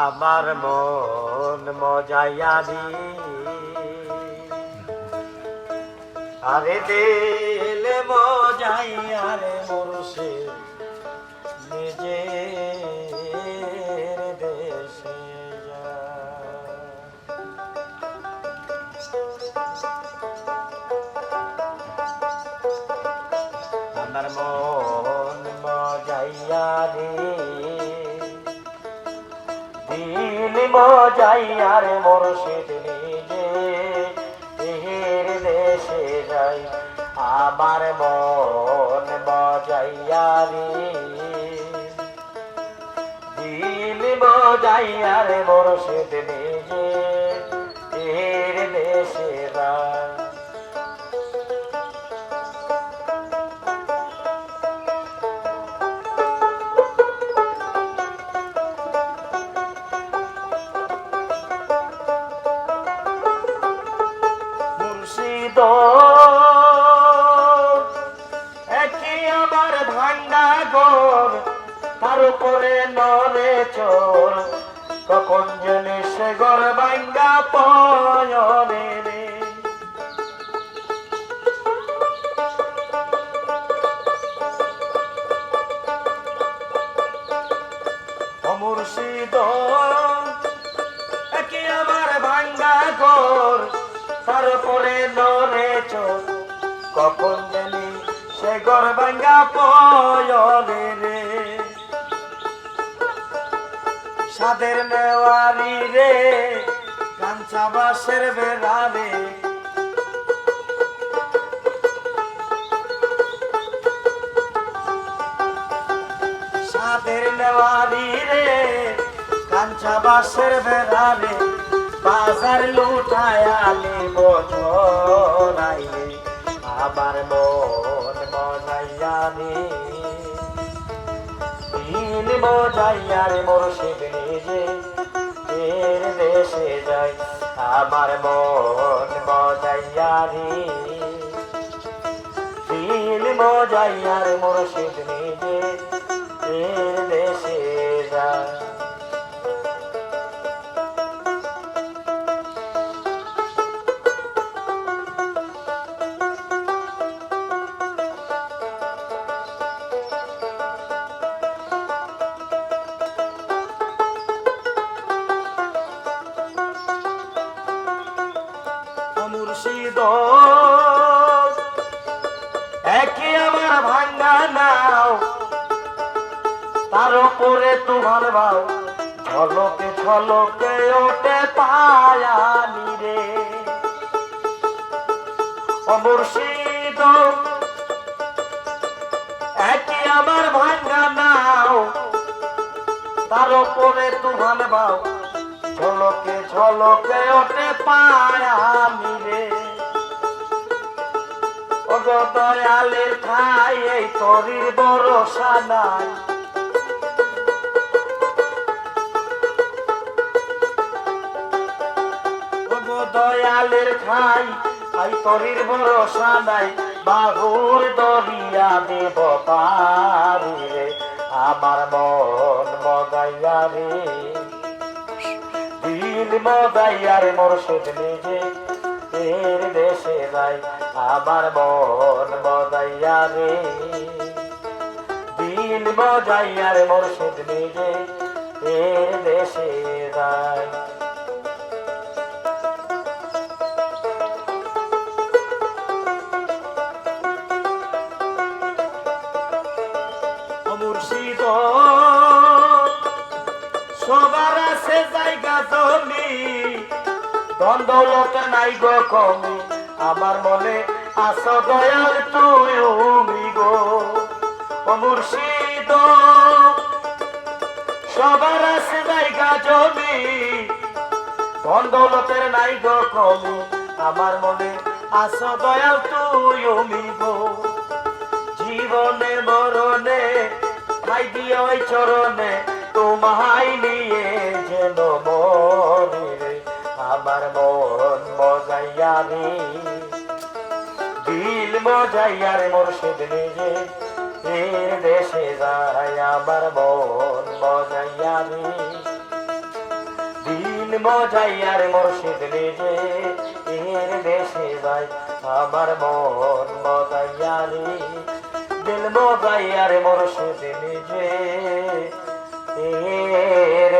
আমার মন মজাইয়ারি আরে দিল মজাইয়ারে মোরসে নিজে দেশে আমার মন দিল আর মুর্শিদ নিজে। এহের দেশে যাই আমার মন মজাইয়ারে দিল রে মুর্শিদ নিজে ভাঙ্গা গোর তার উপরে নরে চোর। কখন জেনে সে গর ভাঙ্গা পয়নে রে? মুর্শিদ নরে চোখ কখন জানি গর ভাঙ্গা পয়নে রে। সাদের নেওয়ারি রে কাঞ্চা বাসের বেড়া রে। সাদের নেওয়ারি রে কাঞ্চা বাসের বেড়া রে। বাজার লুটায়ালে বছরাইলে আমার মন মজাইয়ারে দিন মজাইয়ারে মোর শিব নিজে এর দেশে যাই আমার মন মজাইয়ারে দিল মজাইয়ার মোর শিব নিজে এর দেশে যায়। মুর্শিদ। একই আমার ভাঙ্গা নাও, তার উপরে তোমার ভাও ঝলকে ঝলকে ওঠে পায়ানি রে। মুর্শিদ একই আমার ভাঙ্গা নাও, তার উপরে তোমার ভাও ঝলকে ঝলকে ওঠে পায়ানি দয়ালের খাই এই তরির ভরসা নাই। দয়ালের খাই আই তরির ভরসা নাই। বাহুর দরিয়া দেব পারি রে, আমার মন মগাইয়া রে। দিল মদাইয়ার মোরশেদ নিজে। এর যাই আমার মন মদাইয়া রে। দিল মজাইয়ার মোরশেদ নিজে এর দেশে যাই মুর্শিদ জায়গা জমি দ্বন্দ্বলত নাই গো কমি। আমার মনে আস দয়াল তুমি গো। ও মুর্শিদ, সবার আছে জায়গা জমি। দ্বন্দ্বলতের নাই গো কমি আমার মনে আস দয়াল তুমি গো। জীবনে, মরণে খাই দিয়ে চরণে, তোমায় নিয়ে যেন মরে। আমার মন মজাইয়া রে দিল মজাইয়া রে মোর সেদ নিজে, এর দেশে যায় আমার মন মজাইয়া রে দিন মজাইয়ার মুর্শিদ নিজে, এর দেশে যায় আমার মন মজাইয়া রে দিল মজাইয়ার মুর্শিদ নিজে, এর